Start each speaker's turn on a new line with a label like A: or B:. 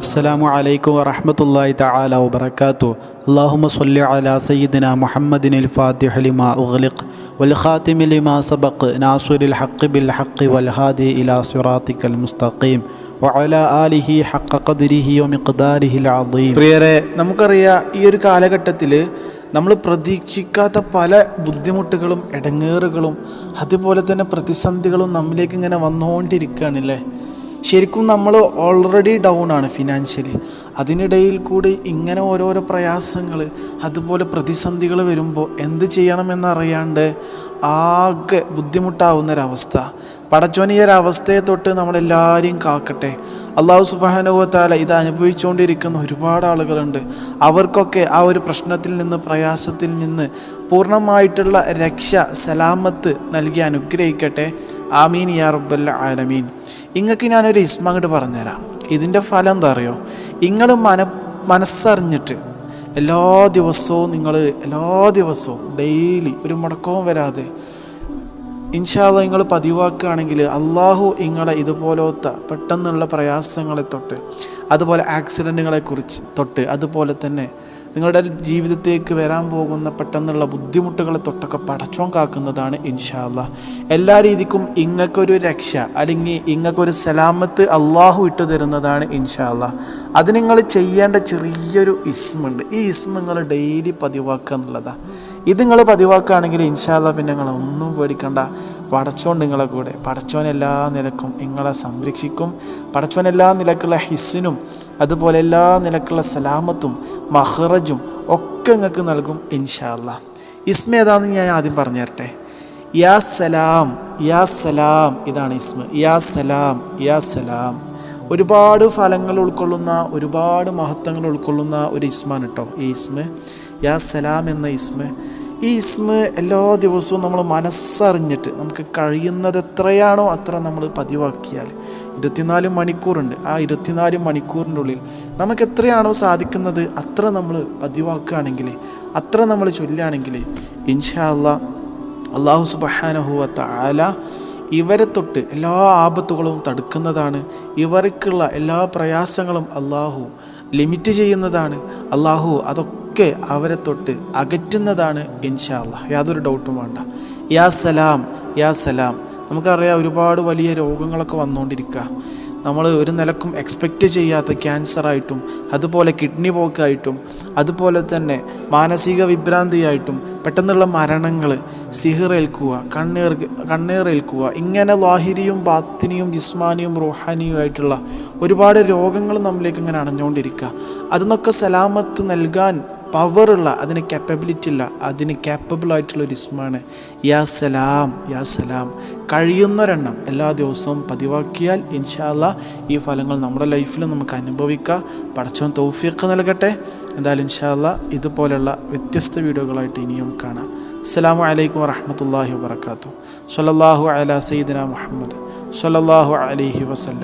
A: السلام عليكم ورحمة الله تعالى وبركاته اللهم صل على سيدنا محمد الفاتح لما أغلق والخاتم لما سبق ناصر الحق بالحق والهادي إلى صراطك المستقيم وعلى آله حق قدره ومقداره العظيم
B: പ്രിയരെ നമുക്കറിയാം ഈ ഒരു കാലഘട്ടത്തിൽ നമ്മൾ പ്രതീക്ഷിക്കാത്ത പല ബുദ്ധിമുട്ടുകളും ഇടങ്ങേറുകളും അതുപോലെ തന്നെ പ്രതിസന്ധികളും നമ്മിലേക്ക് ഇങ്ങനെ വന്നുകൊണ്ടിരിക്കുകയാണല്ലേ? ശരിക്കും നമ്മൾ ഓൾറെഡി ഡൗൺ ആണ് ഫിനാൻഷ്യലി അതിനിടയിൽ കൂടി ഇങ്ങനെ ഓരോരോ പ്രയാസങ്ങൾ അതുപോലെ പ്രതിസന്ധികൾ വരുമ്പോൾ എന്ത് ചെയ്യണമെന്നറിയാണ്ട് ആകെ ബുദ്ധിമുട്ടാവുന്നൊരവസ്ഥ. പടച്ചോൻ ഈ തൊട്ട് നമ്മളെല്ലാവരെയും കാക്കട്ടെ. അള്ളാഹു സുബാനുഭവത്താല ഇത് അനുഭവിച്ചുകൊണ്ടിരിക്കുന്ന ഒരുപാട് ആളുകളുണ്ട്. അവർക്കൊക്കെ ആ ഒരു പ്രശ്നത്തിൽ നിന്ന് പ്രയാസത്തിൽ നിന്ന് പൂർണമായിട്ടുള്ള രക്ഷ സലാമത്ത് നൽകി അനുഗ്രഹിക്കട്ടെ. ആമീൻ യാ റബ്ബല്ല ആലമീൻ. ഇങ്ങക്ക് ഞാനൊരു ഇസ്മ പറഞ്ഞുതരാം. ഇതിന്റെ ഫലം എന്താ അറിയോ? നിങ്ങൾ മന മനസ്സറിഞ്ഞിട്ട് എല്ലാ ദിവസവും നിങ്ങൾ എല്ലാ ദിവസവും ഡെയിലി ഒരു മുടക്കവും വരാതെ ഇൻഷാല്ല നിങ്ങൾ പതിവാക്കുകയാണെങ്കിൽ അള്ളാഹു നിങ്ങളെ ഇതുപോലത്തെ പെട്ടെന്നുള്ള പ്രയാസങ്ങളെ തൊട്ട് അതുപോലെ ആക്സിഡന്റുകളെക്കുറിച്ച് തൊട്ട് അതുപോലെ തന്നെ നിങ്ങളുടെ ജീവിതത്തേക്ക് വരാൻ പോകുന്ന പെട്ടെന്നുള്ള ബുദ്ധിമുട്ടുകളെ തൊട്ടൊക്കെ പടച്ചോൻ കാക്കുന്നതാണ് ഇൻഷാല്ല എല്ലാ രീതിക്കും ഇങ്ങക്കൊരു രക്ഷ അല്ലെങ്കിൽ ഇങ്ങക്കൊരു സലാമത്ത് അള്ളാഹു ഇട്ട് തരുന്നതാണ് ഇൻഷാല്ല അത് നിങ്ങൾ ചെയ്യേണ്ട ചെറിയൊരു ഇസ്മുണ്ട്. ഈ ഇസ്മ നിങ്ങൾ ഡെയിലി പതിവാക്കുക എന്നുള്ളതാണ് ഇത് നിങ്ങൾ പതിവാക്കുകയാണെങ്കിൽ ഇൻഷാല്ല പിന്നെ നിങ്ങൾ ഒന്നും പേടിക്കണ്ട. പടച്ചോൻ നിങ്ങളെ കൂടെ. പടച്ചോൻ എല്ലാ നിലക്കും നിങ്ങളെ സംരക്ഷിക്കും. പടച്ചോൻ എല്ലാ നിലക്കുള്ള ഹിസ്സിനും അതുപോലെ എല്ലാ നിലക്കുള്ള സലാമത്തും മഹ്റജും ഒക്കെ നിങ്ങൾക്ക് നൽകും ഇൻഷാല്ല ഇസ്മ ഏതാണെന്ന് ഞാൻ ആദ്യം പറഞ്ഞു തരട്ടെ? യാ സലാം യാ സലാം ഇതാണ് ഇസ്മ. യാ സലാം യാ സലാം. ഒരുപാട് ഫലങ്ങൾ ഉൾക്കൊള്ളുന്ന ഒരുപാട് മഹത്വങ്ങൾ ഉൾക്കൊള്ളുന്ന ഒരു ഇസ്മാണ് കേട്ടോ ഈ ഇസ്മ. യാ സലാം എന്ന ഇസ്മ. ഈ ഇസ്മ എല്ലാ ദിവസവും നമ്മൾ മനസ്സറിഞ്ഞിട്ട് നമുക്ക് കഴിയുന്നത് എത്രയാണോ അത്ര നമ്മൾ പതിവാക്കിയാൽ ഇരുപത്തിനാല് മണിക്കൂറുണ്ട്. ആ ഇരുപത്തിനാല് മണിക്കൂറിന്റെ ഉള്ളിൽ നമുക്ക് എത്രയാണോ സാധിക്കുന്നത് അത്ര നമ്മൾ പതിവാക്കുകയാണെങ്കിൽ അത്ര നമ്മൾ ചൊല്ലുകയാണെങ്കിൽ ഇൻഷാ അല്ല അള്ളാഹു സുബഹാനഹുവത്ത ആല ഇവരെ തൊട്ട് എല്ലാ ആപത്തുകളും തടുക്കുന്നതാണ്. ഇവർക്കുള്ള എല്ലാ പ്രയാസങ്ങളും അള്ളാഹു ലിമിറ്റ് ചെയ്യുന്നതാണ്. അള്ളാഹു അതൊക്കെ അവരെ തൊട്ട് അകറ്റുന്നതാണ് ഇൻഷാ അല്ലാ യാതൊരു ഡൗട്ടും വേണ്ട. യാ സലാം യാ സലാം. നമുക്കറിയാം ഒരുപാട് വലിയ രോഗങ്ങളൊക്കെ വന്നുകൊണ്ടിരിക്കുക. നമ്മൾ ഒരു നിലക്കും എക്സ്പെക്റ്റ് ചെയ്യാത്ത ക്യാൻസറായിട്ടും അതുപോലെ കിഡ്നി പോക്കായിട്ടും അതുപോലെ തന്നെ മാനസിക വിഭ്രാന്തിയായിട്ടും പെട്ടെന്നുള്ള മരണങ്ങൾ സിഹിറേൽക്കുക കണ്ണീർ കണ്ണീറേൽക്കുക ഇങ്ങനെ ലാഹിരിയും ബാത്തിനിയും ജിസ്മാനിയും റൂഹാനിയും ആയിട്ടുള്ള ഒരുപാട് രോഗങ്ങൾ നമ്മിലേക്ക് ഇങ്ങനെ അണഞ്ഞുകൊണ്ടിരിക്കുക. അതിനൊക്കെ സലാമത്ത് നൽകാൻ പവറുള്ള അതിന് കാപ്പബിലിറ്റി ഇല്ല അതിന് കേപ്പബിൾ ആയിട്ടുള്ള ഒരു ഇസ്മാണ് യാ സലാം യാ സലാം. കഴിയുന്നൊരെണ്ണം എല്ലാ ദിവസവും പതിവാക്കിയാൽ ഇൻഷാല്ല ഈ ഫലങ്ങൾ നമ്മുടെ ലൈഫിൽ നമുക്ക് അനുഭവിക്കാം. പടച്ചോൻ തൗഫീഖ് നൽകട്ടെ. എന്തായാലും ഇൻഷാല്ല ഇതുപോലെയുള്ള വ്യത്യസ്ത വീഡിയോകളായിട്ട് ഇനിയും കാണാം. അസ്സാം വലൈക്കും വറഹമത്തല്ലാഹി വാത്തു സല്ലല്ലാഹു അല സയ്യിദിന മുഹമ്മദ്. സല്ലല്ലാഹു അലഹി വസല്ലം.